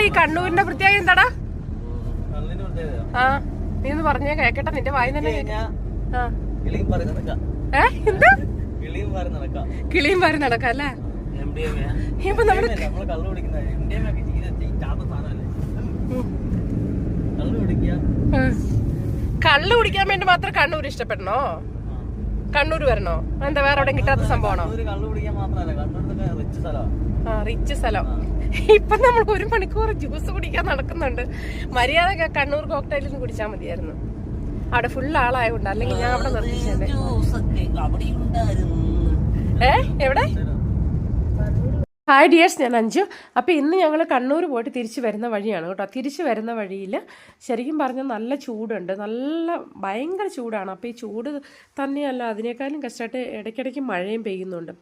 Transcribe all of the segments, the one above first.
ഈ കണ്ണൂരിന്റെ പ്രത്യേകത എന്താടാ? ആ നീ ഒന്ന് പറഞ്ഞേ കേക്കട്ടെ നിന്റെ വായി തന്നെ കിളിയും ഏ? എന്ത്? വരെ നടക്കാം. അല്ലേ? ഇപ്പൊ നമ്മൾ. കള്ള് കുടിക്കാൻ വേണ്ടി മാത്രം കണ്ണൂർ ഇഷ്ടപ്പെടണോ? കണ്ണൂർ വരണോ? എന്താ വേറെ എവിടെ കിട്ടാത്ത സംഭവമാണോ? ആ റിച്ച് സ്ഥലം. ഇപ്പൊ നമ്മൾ ഒരു മണിക്കൂർ ജ്യൂസ് കുടിക്കാൻ നടക്കുന്നുണ്ട്. മര്യാദ കണ്ണൂർ കോക്ടൈലിൽ നിന്ന് കുടിച്ചാൽ മതിയായിരുന്നു. അവിടെ ഫുൾ ആളായതുകൊണ്ട് അല്ലെങ്കിൽ ഞാൻ അവിടെ നിർത്തിച്ചേ ഏ? എവിടെ? ഹായ് ഡിയേഴ്സ് ഞാൻ അഞ്ചു അപ്പോൾ ഇന്ന് ഞങ്ങൾ കണ്ണൂർ പോയിട്ട് തിരിച്ചു വരുന്ന വഴിയാണ് കേട്ടോ. തിരിച്ചു വരുന്ന വഴിയിൽ ശരിക്കും പറഞ്ഞാൽ നല്ല ചൂടുണ്ട്. നല്ല ഭയങ്കര ചൂടാണ്. അപ്പോൾ ഈ ചൂട് തന്നെയല്ല അതിനേക്കാളും കഷ്ടമായിട്ട് ഇടയ്ക്കിടയ്ക്ക് മഴയും പെയ്യുന്നുണ്ട്.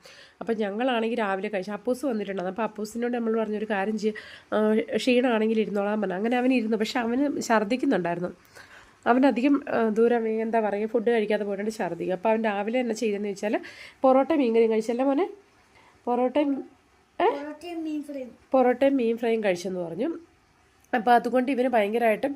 അപ്പോൾ ഞങ്ങളാണെങ്കിൽ രാവിലെ കഴിച്ചു അപ്പൂസ് വന്നിട്ടുണ്ടായിരുന്നു. അപ്പോൾ അപ്പൂസിനോട് നമ്മൾ പറഞ്ഞൊരു കാര്യം ചെയ്യുക ക്ഷീണമാണെങ്കിൽ ഇരുന്നോളാൻ പറഞ്ഞു. അങ്ങനെ അവൻ ഇരുന്നു. പക്ഷെ അവന് ഛർദ്ദിക്കുന്നുണ്ടായിരുന്നു. അവനധികം ദൂരം എന്താ പറയുക ഫുഡ് കഴിക്കാതെ പോയിട്ടുണ്ട് ഛർദ്ദിക്കും. അപ്പോൾ അവൻ രാവിലെ എന്നാ ചെയ്തതെന്ന് വെച്ചാൽ പൊറോട്ട മീൻകറിയും കഴിച്ചല്ലേ മോനെ? പൊറോട്ടയും പൊറോട്ടയും മീൻ ഫ്രൈയും. കഴിച്ചെന്ന് പറഞ്ഞു. അപ്പോൾ അതുകൊണ്ട് ഇവന് ഭയങ്കരമായിട്ടും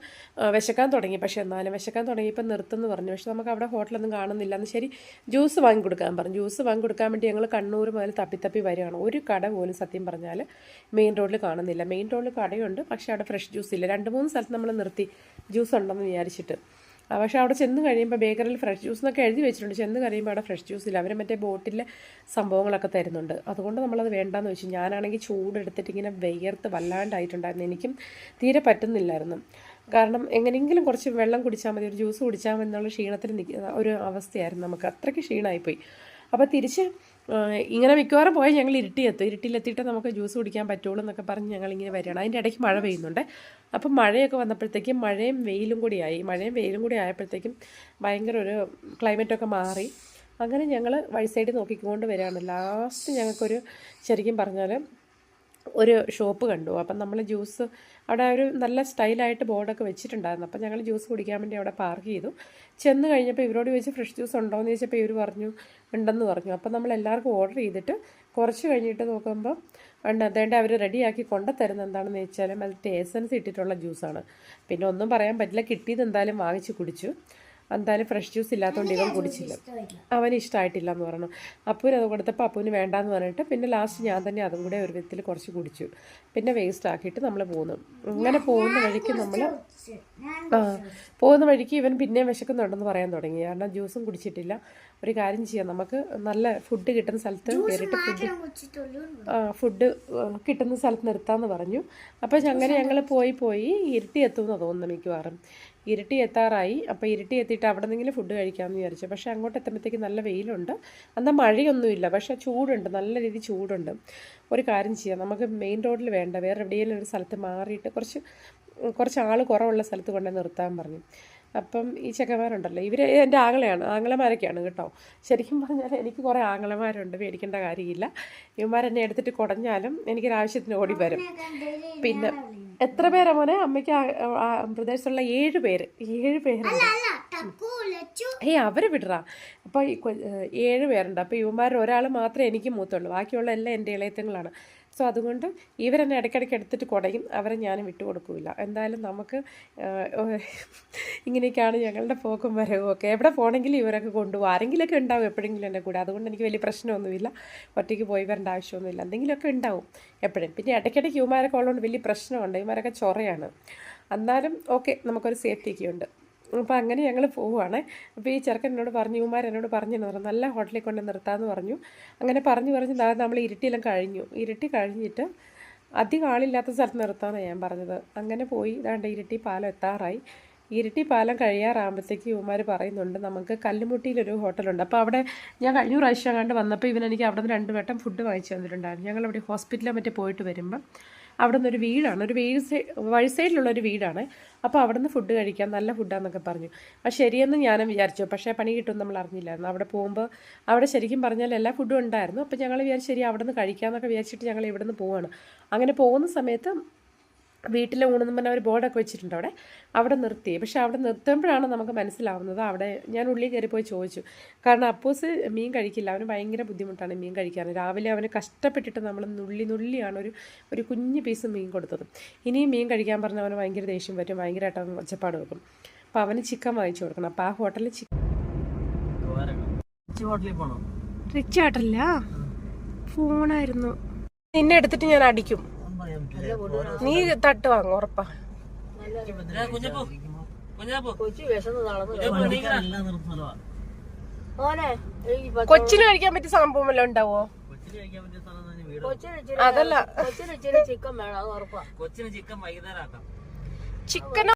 വിശക്കാൻ തുടങ്ങി. പക്ഷെ എന്നാലും വിശക്കാൻ തുടങ്ങിയപ്പോൾ നിർത്തുമെന്ന് പറഞ്ഞു. പക്ഷെ നമുക്ക് അവിടെ ഹോട്ടലൊന്നും കാണുന്നില്ല. എന്ന് ശരി ജ്യൂസ് വാങ്ങി കൊടുക്കാൻ പറഞ്ഞു. ജ്യൂസ് വാങ്ങി കൊടുക്കാൻ വേണ്ടി ഞങ്ങൾ കണ്ണൂർ മുതൽ തപ്പി തപ്പി വരികയാണ്. ഒരു കട പോലും സത്യം പറഞ്ഞാൽ മെയിൻ റോഡിൽ കാണുന്നില്ല. മെയിൻ റോഡിൽ കടയുണ്ട് പക്ഷേ അവിടെ ഫ്രഷ് ജ്യൂസ് ഇല്ല. രണ്ട് മൂന്ന് സ്ഥലത്ത് നമ്മൾ നിർത്തി ജ്യൂസ് ഉണ്ടെന്ന് വിചാരിച്ചിട്ട്. പക്ഷേ അവിടെ ചെന്ന് കഴിയുമ്പോൾ ബേക്കറിയിൽ ഫ്രഷ് ജ്യൂസ് എന്നൊക്കെ എഴുതി വെച്ചിട്ടുണ്ട്. ചെന്ന് കഴിയുമ്പോൾ അവിടെ ഫ്രഷ് ജ്യൂസ് ഇല്ല. അവർ മറ്റേ ബോട്ടിലെ സംഭവങ്ങളൊക്കെ തരുന്നുണ്ട്. അതുകൊണ്ട് നമ്മളത് വേണ്ടാന്ന് വെച്ചു. ഞാനാണെങ്കിൽ ചൂടെടുത്തിട്ട് ഇങ്ങനെ വിയർത്ത് വല്ലാണ്ടായിട്ടുണ്ടായിരുന്നു. എനിക്കും തീരെ പറ്റുന്നില്ലായിരുന്നു. കാരണം എങ്ങനെയെങ്കിലും കുറച്ച് വെള്ളം കുടിച്ചാൽ മതി ഒരു ജ്യൂസ് കുടിച്ചാൽ മതി എന്നുള്ള ക്ഷീണത്തിൽ നിൽക്കുന്ന ഒരു അവസ്ഥയായിരുന്നു നമുക്ക്. അത്രയ്ക്ക് ക്ഷീണമായിപ്പോയി അപ്പോൾ തിരിച്ച് ഇങ്ങനെ മിക്കവാറും പോയാൽ ഞങ്ങൾ ഇരുട്ടിയെത്തും ഇരുട്ടിലെത്തിയിട്ട് നമുക്ക് ജ്യൂസ് കുടിക്കാൻ പറ്റുള്ളൂ എന്നൊക്കെ പറഞ്ഞ് ഞങ്ങൾ ഇങ്ങനെ വരികയാണ്. അതിന്റെ ഇടയ്ക്ക് മഴ പെയ്യുന്നുണ്ട്. അപ്പം മഴയൊക്കെ വന്നപ്പോഴത്തേക്കും മഴയും വെയിലും കൂടി ആയി. മഴയും വെയിലും കൂടി ആയപ്പോഴത്തേക്കും ഭയങ്കര ഒരു ക്ലൈമറ്റൊക്കെ മാറി. അങ്ങനെ ഞങ്ങൾ വഴി സൈഡ് നോക്കിക്കൊണ്ട് വരികയാണ്. ലാസ്റ്റ് ഞങ്ങൾക്കൊരു ശരിക്കും പറഞ്ഞാൽ ഒരു ഷോപ്പ് കണ്ടു. അപ്പം നമ്മൾ ജ്യൂസ് അവിടെ ഒരു നല്ല സ്റ്റൈലായിട്ട് ബോർഡൊക്കെ വെച്ചിട്ടുണ്ടായിരുന്നു. അപ്പം ഞങ്ങൾ ജ്യൂസ് കുടിക്കാൻ വേണ്ടി അവിടെ പാർക്ക് ചെയ്തു. ചെന്ന് കഴിഞ്ഞപ്പോൾ ഇവരോട് ചോദിച്ച് ഫ്രഷ് ജ്യൂസ് ഉണ്ടോ എന്ന് ചോദിച്ചപ്പോൾ ഇവർ പറഞ്ഞു ഉണ്ടെന്ന് പറഞ്ഞു. അപ്പം നമ്മൾ എല്ലാവർക്കും ഓർഡർ ചെയ്തിട്ട് കുറച്ച് കഴിഞ്ഞിട്ട് നോക്കുമ്പോൾ അതേണ്ട അവർ റെഡിയാക്കി കൊണ്ടുത്തരുന്ന എന്താണെന്ന് വെച്ചാലും അതിൽ ടേസൻസ് ഇട്ടിട്ടുള്ള ജ്യൂസാണ്. പിന്നെ ഒന്നും പറയാൻ പറ്റില്ല കിട്ടിയത് എന്തായാലും വാങ്ങിച്ച് കുടിച്ചു. എന്തായാലും ഫ്രഷ് ജ്യൂസ് ഇല്ലാത്തതുകൊണ്ട് ഇവൻ കുടിച്ചില്ല. അവന് ഇഷ്ടമായിട്ടില്ല എന്ന് പറഞ്ഞു. അപ്പൂന് അത് കൊടുത്തപ്പോൾ അപ്പൂന് വേണ്ടാന്ന് പറഞ്ഞിട്ട് പിന്നെ ലാസ്റ്റ് ഞാൻ തന്നെ അതും കൂടെ ഒരു വിധത്തിൽ കുറച്ച് കുടിച്ചു. പിന്നെ വേസ്റ്റ് ആക്കിയിട്ട് നമ്മൾ പോന്നു. അങ്ങനെ പോകുന്ന വഴിക്ക് നമ്മൾ ആ പോകുന്ന വഴിക്ക് ഇവൻ പിന്നെയും വിശക്കുന്നുണ്ടെന്ന് പറയാൻ തുടങ്ങി. കാരണം ജ്യൂസും കുടിച്ചിട്ടില്ല. ഒരു കാര്യം ചെയ്യാം. നമുക്ക് നല്ല ഫുഡ് കിട്ടുന്ന സ്ഥലത്ത് കയറിയിട്ട് ഫുഡ് ആ ഫുഡ് കിട്ടുന്ന സ്ഥലത്ത് നിർത്താമെന്ന് പറഞ്ഞു. അപ്പോൾ അങ്ങനെ ഞങ്ങൾ പോയി പോയി ഇരുട്ടി എത്തുമെന്ന് തോന്നുന്നു മിക്കവാറും. ഇരുട്ടി എത്താറായി. അപ്പോൾ ഇരുട്ടി എത്തിയിട്ട് അവിടെ നിന്നെങ്കിലും ഫുഡ് കഴിക്കാമെന്ന് വിചാരിച്ചു. പക്ഷേ അങ്ങോട്ട് എത്തുമ്പോഴത്തേക്ക് നല്ല വെയിലുണ്ട്. എന്നാൽ മഴയൊന്നുമില്ല. പക്ഷേ ചൂടുണ്ട്. നല്ല രീതിയിൽ ചൂടുണ്ട്. ഒരു കാര്യം ചെയ്യാം. നമുക്ക് മെയിൻ റോഡിൽ വേണ്ട. വേറെ എവിടെയെങ്കിലും ഒരു സ്ഥലത്ത് മാറിയിട്ട് കുറച്ച് കുറച്ച് ആൾ കുറവുള്ള സ്ഥലത്ത് കൊണ്ടു നിർത്താൻ പറഞ്ഞു. അപ്പം ഈ ചെക്കന്മാരുണ്ടല്ലോ ഇവർ എന്റെ ആങ്ങളെയാണ് ആങ്ങളമാരൊക്കെയാണ് കേട്ടോ. ശരിക്കും പറഞ്ഞാൽ എനിക്ക് കുറേ ആങ്ങളമാരുണ്ട് പേടിക്കേണ്ട കാര്യമില്ല. ഇവന്മാരെന്നെ എടുത്തിട്ട് കുടഞ്ഞാലും എനിക്കൊരാവശ്യത്തിന് ഓടി വരും. പിന്നെ എത്ര പേരാ മോനെ? അമ്മയ്ക്ക് പ്രദേശത്തുള്ള ഏഴ് പേര്. ഏഴ് പേരുണ്ട് ഏയ് അവരെ വിടറാ. അപ്പോൾ ഏഴ് പേരുണ്ട്. അപ്പോൾ ഇവന്മാർ ഒരാൾ മാത്രമേ എനിക്ക് മൂത്തുള്ളൂ. ബാക്കിയുള്ള എല്ലാം എന്റെ ഇളയത്തങ്ങളാണ്. സോ അതുകൊണ്ട് ഇവരെന്നെ ഇടയ്ക്കിടയ്ക്ക് എടുത്തിട്ട് കുടയും. അവരെ ഞാൻ വിട്ടുകൊടുക്കില്ല എന്തായാലും നമുക്ക് ഇങ്ങനെയൊക്കെയാണ് ഞങ്ങളുടെ പോക്കും വരവും ഒക്കെ. എവിടെ പോകണമെങ്കിലും ഇവരൊക്കെ കൊണ്ടുപോകും. ആരെങ്കിലുമൊക്കെ ഉണ്ടാവും എപ്പോഴെങ്കിലും എന്റെ കൂടെ. അതുകൊണ്ട് എനിക്ക് വലിയ പ്രശ്നമൊന്നുമില്ല. ഒറ്റയ്ക്ക് പോയി വരേണ്ട ആവശ്യമൊന്നുമില്ല. എന്തെങ്കിലുമൊക്കെ ഉണ്ടാവും എപ്പോഴും. പിന്നെ ഇടയ്ക്കിടയ്ക്ക് ഇവമാരൊക്കെ ഉള്ളതുകൊണ്ട് വലിയ പ്രശ്നമുണ്ട്. ഇവമാരൊക്കെ ചൊറയാണ്. എന്നാലും ഓക്കെ നമുക്കൊരു സേഫ്റ്റിയൊക്കെ ഉണ്ട്. അപ്പോൾ അങ്ങനെ ഞങ്ങൾ പോവുകയാണ് അപ്പോൾ ഈ ചെറുക്കൻ എന്നോട് പറഞ്ഞു ഇവന്മാർ എന്നോട് പറഞ്ഞു നല്ല ഹോട്ടലിൽ കൊണ്ട് നിർത്താമെന്ന് പറഞ്ഞു. അങ്ങനെ പറഞ്ഞു പറഞ്ഞ് നമ്മൾ ഇരുട്ടിയെല്ലാം കഴിഞ്ഞു. ഇരുട്ടി കഴിഞ്ഞിട്ട് അധികം ആളില്ലാത്ത സ്ഥലത്ത് നിർത്താമെന്നാണ് ഞാൻ പറഞ്ഞത്. അങ്ങനെ പോയി ഇതാണ്ട് ഇരുട്ടി പാലം എത്താറായി. ഇരുട്ടി പാലം കഴിയാറാകുമ്പോഴത്തേക്ക് ഇവന്മാർ പറയുന്നുണ്ട് നമുക്ക് കല്ലുമുട്ടിയിലൊരു ഹോട്ടലുണ്ട്. അപ്പോൾ അവിടെ ഞാൻ കഴിഞ്ഞ പ്രാവശ്യം കണ്ട് വന്നപ്പോൾ ഇവനെനിക്ക് അവിടെ നിന്ന് രണ്ട് വട്ടം ഫുഡ് വാങ്ങിച്ചു തന്നിട്ടുണ്ടായിരുന്നു. ഞങ്ങളവിടെ ഹോസ്പിറ്റലിൽ മറ്റേ പോയിട്ട് വരുമ്പം അവിടെ നിന്ന് ഒരു വീടാണ്. ഒരു വീട് വഴി സൈഡിലുള്ള ഒരു വീടാണ്. അപ്പോൾ അവിടെ നിന്ന് ഫുഡ് കഴിക്കാം നല്ല ഫുഡാന്നൊക്കെ പറഞ്ഞു. അപ്പോൾ ശരിയെന്ന് ഞാനും വിചാരിച്ചു. പക്ഷേ പണി കിട്ടും നമ്മൾ അറിഞ്ഞില്ലായിരുന്നു. അവിടെ പോകുമ്പോൾ അവിടെ ശരിക്കും പറഞ്ഞാൽ എല്ലാ ഫുഡും ഉണ്ടായിരുന്നു. അപ്പോൾ ഞങ്ങൾ വിചാരിച്ചു ശരി അവിടെ നിന്ന് കഴിക്കാമെന്നൊക്കെ വിചാരിച്ചിട്ട് ഞങ്ങൾ ഇവിടെ നിന്ന് പോവുകയാണ് അങ്ങനെ പോകുന്ന സമയത്ത് വീട്ടിലെ ഊണെന്ന് പറഞ്ഞാൽ ഒരു ബോർഡൊക്കെ വെച്ചിട്ടുണ്ട് അവിടെ. അവിടെ നിർത്തി. പക്ഷെ അവിടെ നിർത്തുമ്പോഴാണ് നമുക്ക് മനസ്സിലാവുന്നത് അവിടെ ഞാൻ ഉള്ളിൽ കയറി പോയി ചോദിച്ചു. കാരണം അപ്പോസ് മീൻ കഴിക്കില്ല. അവന് ഭയങ്കര ബുദ്ധിമുട്ടാണ് മീൻ കഴിക്കാൻ. രാവിലെ അവന് കഷ്ടപ്പെട്ടിട്ട് നമ്മൾ നുള്ളി നുള്ളിയാണ് ഒരു ഒരു കുഞ്ഞു പീസ് മീൻ കൊടുത്തത്. ഇനിയും മീൻ കഴിക്കാൻ പറഞ്ഞാൽ അവന് ഭയങ്കര ദേഷ്യം പറ്റും ഭയങ്കരമായിട്ട് അവൻ ഒച്ചപ്പാട് വെക്കും. അപ്പോൾ അവന് ചിക്കൻ വാങ്ങിച്ചു കൊടുക്കണം. അപ്പോൾ ആ ഹോട്ടലിൽ ചിക്കൻ ഹോട്ടലിൽ പോണോ? റിച്ച് ആയിട്ടല്ല ഫോണായിരുന്നു. നിന്നെ എടുത്തിട്ട് ഞാൻ അടിക്കും. നീ തട്ട് വാങ്ങും ഉറപ്പാ. കൊച്ചിന് കഴിക്കാൻ പറ്റിയ സംഭവം വല്ലതും ഉണ്ടാവോ? അതല്ല. Chicken chicken